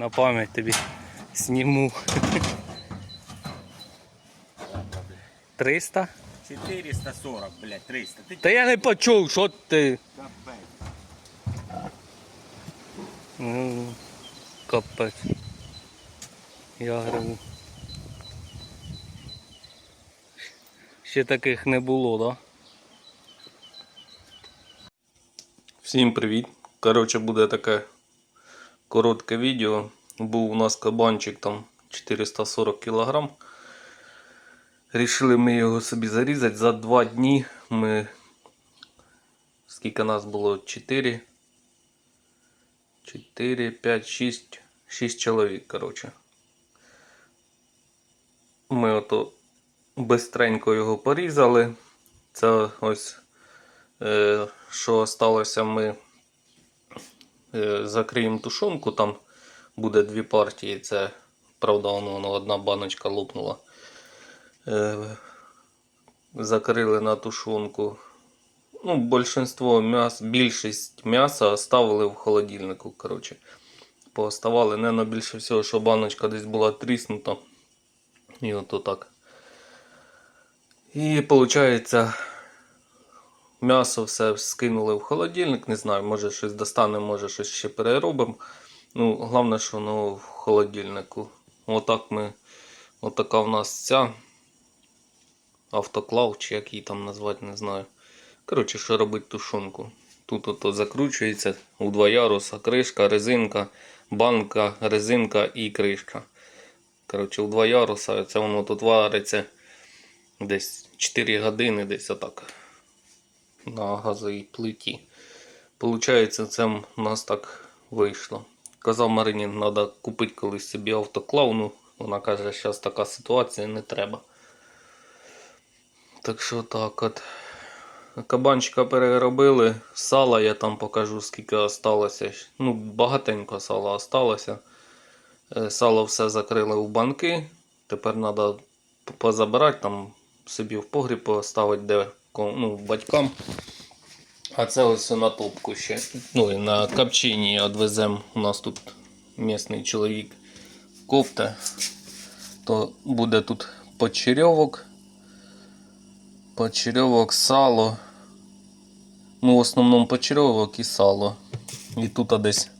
на пам'ять тобі сніму. 300? 440, блядь, 300. Ти Та я не почув, що ти. капець. Ну, капець. Я гриву. Ще таких не було, да? Всім привіт. Коротше, буде таке коротке відео. Був у нас кабанчик там 440 кг. Рішили ми його собі зарізати. За два дні ми. Скільки нас було? 4. 4, 5, 6, 6 чоловік, коротше. Ми ото бистренько його порізали. Це ось, е, що осталося, ми закриємо тушонку, там буде дві партії. Це, правда, воно, одна баночка лопнула. Е, закрили на тушонку. Ну, більшість м'яса оставили в холодильнику. Коротше. Пооставали. Наверно, більше всього, що баночка десь була тріснута. І от так. І виходить, м'ясо все скинули в холодильник. Не знаю, може щось достанемо, може щось ще переробимо. Ну, головне, що воно в холодильнику. Отак ми. Отака в нас ця автоклав, чи як її там назвати, не знаю. Коротше, що робить тушонку. Тут ото закручується у два яруса, кришка, резинка, банка, резинка і кришка. Коротше, у два яруса. Це воно тут вариться десь 4 години, десь отак. На газовій плиті. Получається, це у нас так вийшло. Казав Марині, треба купити колись собі автоклав. Ну, вона каже, що зараз така ситуація не треба. Так що так от. Кабанчика переробили, сала я там покажу, скільки осталося. Ну, багатенько сала осталося. Е, Сало все закрили в банки. Тепер треба позабирати, там собі в погріб поставити, де ну, батькам. А це ось на топку ще. Ну і на копчині відвеземо. У нас тут місний чоловік кофте. То буде тут почерьовок почерьовок, сало. Ну, в основному почерьовок і сало. І тут десь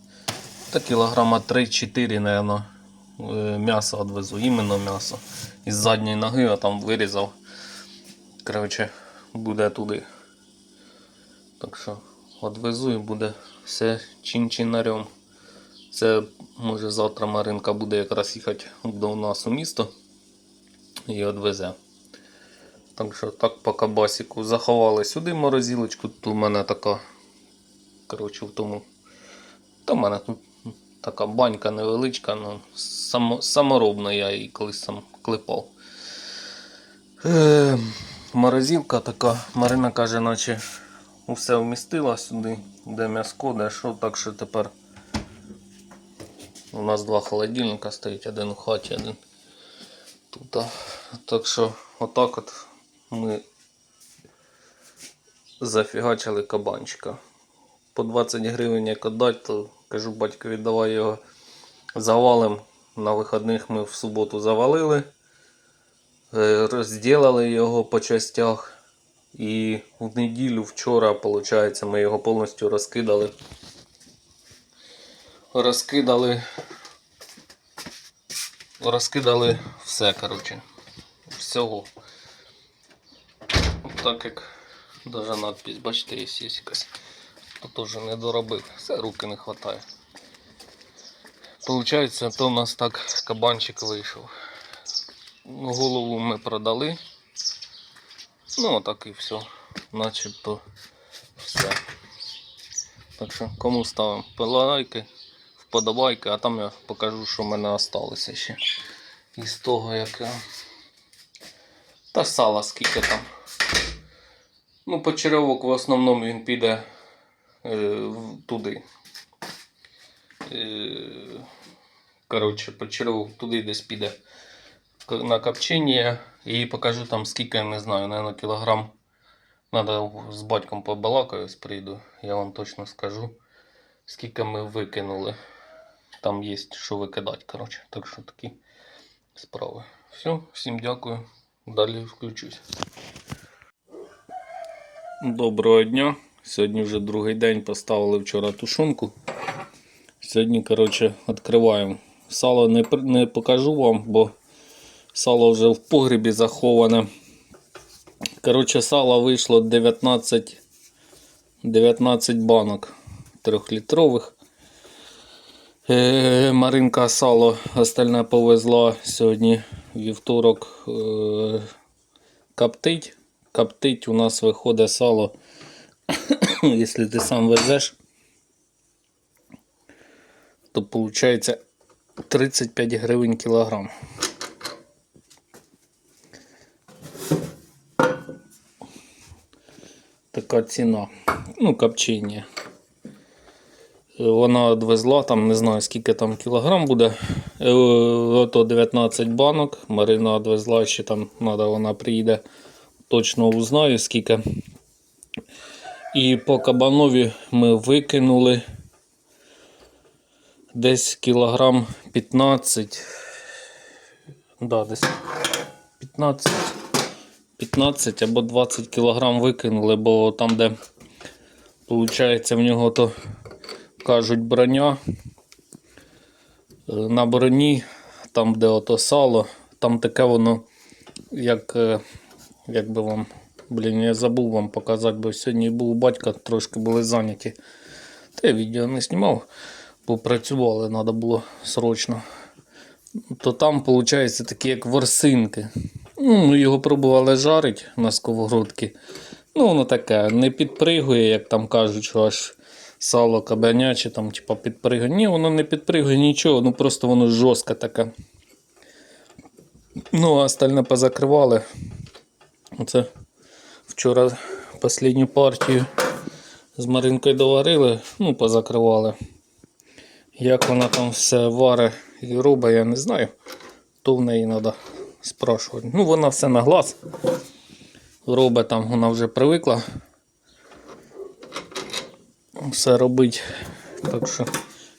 та кілограма 3-4, наверное, е, м'ясо відвезу, іменно м'ясо. Із задньої ноги я там вирізав. Коротше, буде туди. Так що відвезу і буде все чин-чинарем. Це може завтра Маринка буде якраз їхати до нас у місто і відвезе. Так що так по кабасіку заховали сюди морозилочку. Тут у мене така. Коротше, в тому. Та в мене тут така банька невеличка, ну, само, саморобна я її колись сам клепав. Е, морозилка така. Марина каже, наче усе вмістила сюди, де м'яско, де що, так що тепер у нас два холодильника стоїть, один у хаті, один тут. Так що отак от ми зафігачили кабанчика. По 20 гривень як отдать, то кажу батькові, давай його завалим. На вихідних ми в суботу завалили, розділили його по частях. І в неділю вчора, виходить, ми його повністю розкидали. Розкидали. Розкидали все, коротше. Всього. Так як даже надпись, бачите, є якась. То теж не доробив. Все, руки не вистачає. Получається, то у нас так кабанчик вийшов. Голову ми продали. Ну, так і все. Начебто все. Так що, кому ставимо лайки, вподобайки, а там я покажу, що в мене залишилося ще. Із того, як я. Та сала скільки там. Ну, почерьовок в основному він піде е, туди. Е, коротше, почерьовок туди десь піде на копчення. І покажу там скільки, не знаю, наверное, кілограм. Надо з батьком побалакаю, прийду, я вам точно скажу, скільки ми викинули. Там є що викидати, коротше. Так що такі справи. Все, всім дякую. Далі включусь. Доброго дня. Сьогодні вже другий день поставили вчора тушонку. Сьогодні, коротше, відкриваємо. Сало не, не покажу вам, бо сало вже в погрібі заховане. Коротше, сало вийшло 19, 19 банок трьохлітрових. Е, Маринка сало остальне повезла сьогодні вівторок е, коптить. Коптить у нас виходить сало, якщо ти сам везеш, то виходить 35 гривень кілограм. Така ціна. Ну, копчення. Вона відвезла, там не знаю скільки там кілограм буде. Е, Ото 19 банок. Марина відвезла, ще там треба, вона приїде. Точно узнаю скільки. І по кабанові ми викинули десь кілограм 15. Да, десь 15. 15 або 20 кілограм викинули, бо там, де виходить, в нього то кажуть броня. Е, На броні, там, де ото сало, там таке воно, як, е, як би вам, блін, я забув вам показати, бо сьогодні був батька, трошки були зайняті. Та я відео не знімав, бо працювали, треба було срочно. То там, виходить, такі як ворсинки. Ну, ми його пробували жарити на сковородці. Ну, воно таке, не підпригує, як там кажуть, що аж сало кабаняче, там, типа, підпригує. Ні, воно не підпригує нічого, ну просто воно жорстке таке. Ну, а остальне позакривали. Оце вчора останню партію з Маринкою доварили, ну, позакривали. Як вона там все варе і робить, я не знаю. То в неї треба спрашувати. Ну, вона все на глаз. Робить там, вона вже привикла. Все робить. Так що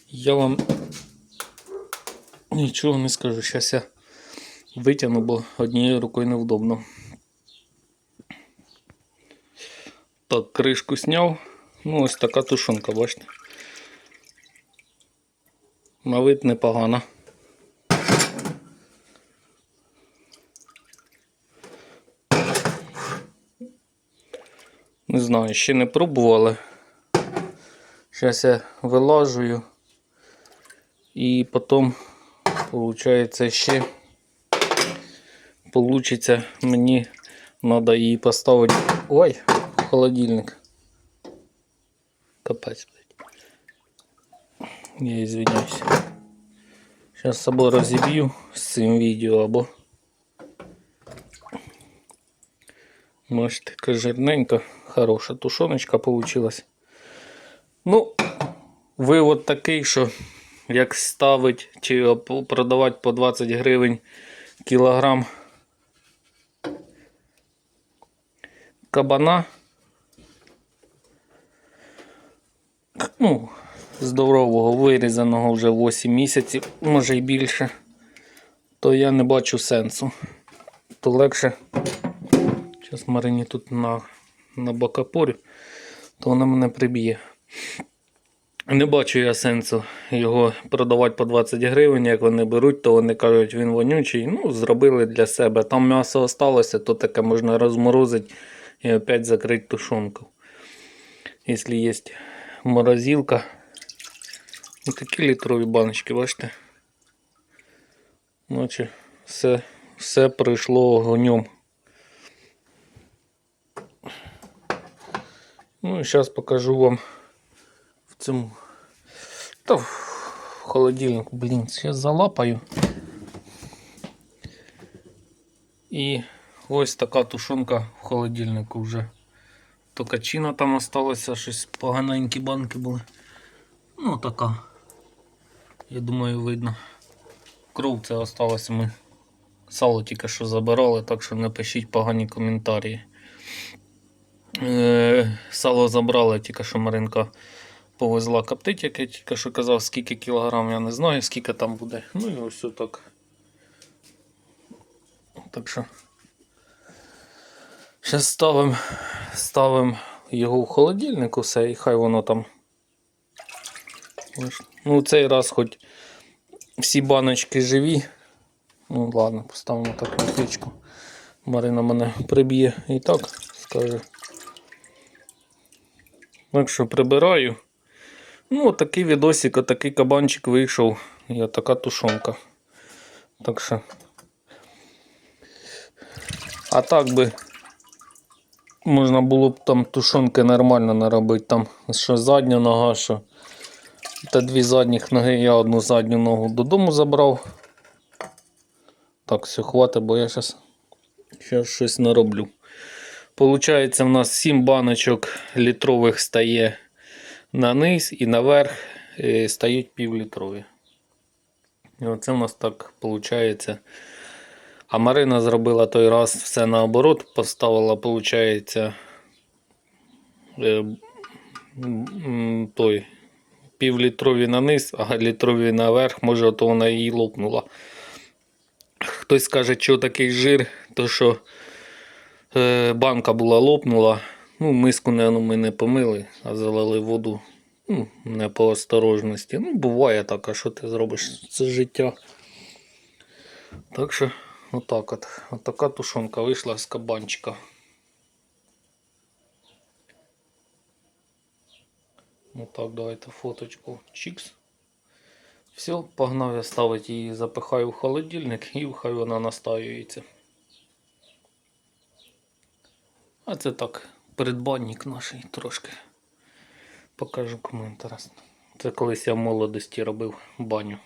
я вам нічого не скажу. Зараз я витягну, бо однією рукою невдобно. Так, кришку зняв. Ну, ось така тушонка, бачите. На вид непогана. Знаю, ще не пробували. Зараз я вилажую. І потім, виходить, ще получиться мені треба її поставити. Ой, холодильник. Капець, блядь. Я извиняюсь. Зараз з собою розіб'ю з цим відео або. Бачите, така жирненька, хороша тушоночка получилась. Ну, вивод такий, що як ставить чи продавати по 20 гривень кілограм кабана. Ну, здорового, вирізаного вже 8 місяців, може й більше, то я не бачу сенсу. То легше. Зараз Марині тут на, на бокапорі, то вона мене приб'є. Не бачу я сенсу його продавати по 20 гривень. Як вони беруть, то вони кажуть, він вонючий. Ну, зробили для себе. Там м'ясо осталося, то таке можна розморозити і опять закрити тушонку. Якщо є морозилка. Ось такі літрові баночки, бачите? Наче все, все пройшло огонем. Ну і зараз покажу вам в цьому. Та в холодильнику, блін, я залапаю. І ось така тушонка в холодильнику вже. Токачина там осталося, щось поганенькі банки були. Ну така. Я думаю, видно. Кров це осталося ми. Сало тільки що забирали, так що не пишіть погані коментарі. Е, сало забрали, тільки що Маринка повезла коптить, як я тільки що казав, скільки кілограм, я не знаю, скільки там буде. Ну і ось так. Так що. Зараз ставимо ставим його в холодильник усе, і хай воно там. Ну, цей раз хоч всі баночки живі. Ну ладно, поставимо так на печку. Марина мене приб'є і так скаже. Так що прибираю. Ну, такий відосик, отакий кабанчик вийшов. І така тушонка. Так що. А так би можна було б там тушонки нормально наробити. Там що задня нога, що. Та дві задніх ноги, я одну задню ногу додому забрав. Так, все, хватить, бо я зараз щось нароблю. Получається, в нас 7 баночок літрових стає на низ і наверх е, стають півлітрові. І оце в нас так виходить. А Марина зробила той раз все наоборот, поставила, виходить, е, той півлітрові на низ, а літрові наверх, може, ото вона її лопнула. Хтось скаже, що такий жир, то що банка була лопнула. Ну, миску не, ми не помили, а залили воду. Ну, не по осторожності. Ну, буває так, а що ти зробиш? Це життя. Так що, отак от. Отака тушонка вийшла з кабанчика. Отак, давайте фоточку. Чікс. Все, погнав я ставити її, запихаю в холодильник і хай вона настаюється. А це так, передбанник наш трошки. Покажу кому інтересно. Це колись я в молодості робив баню.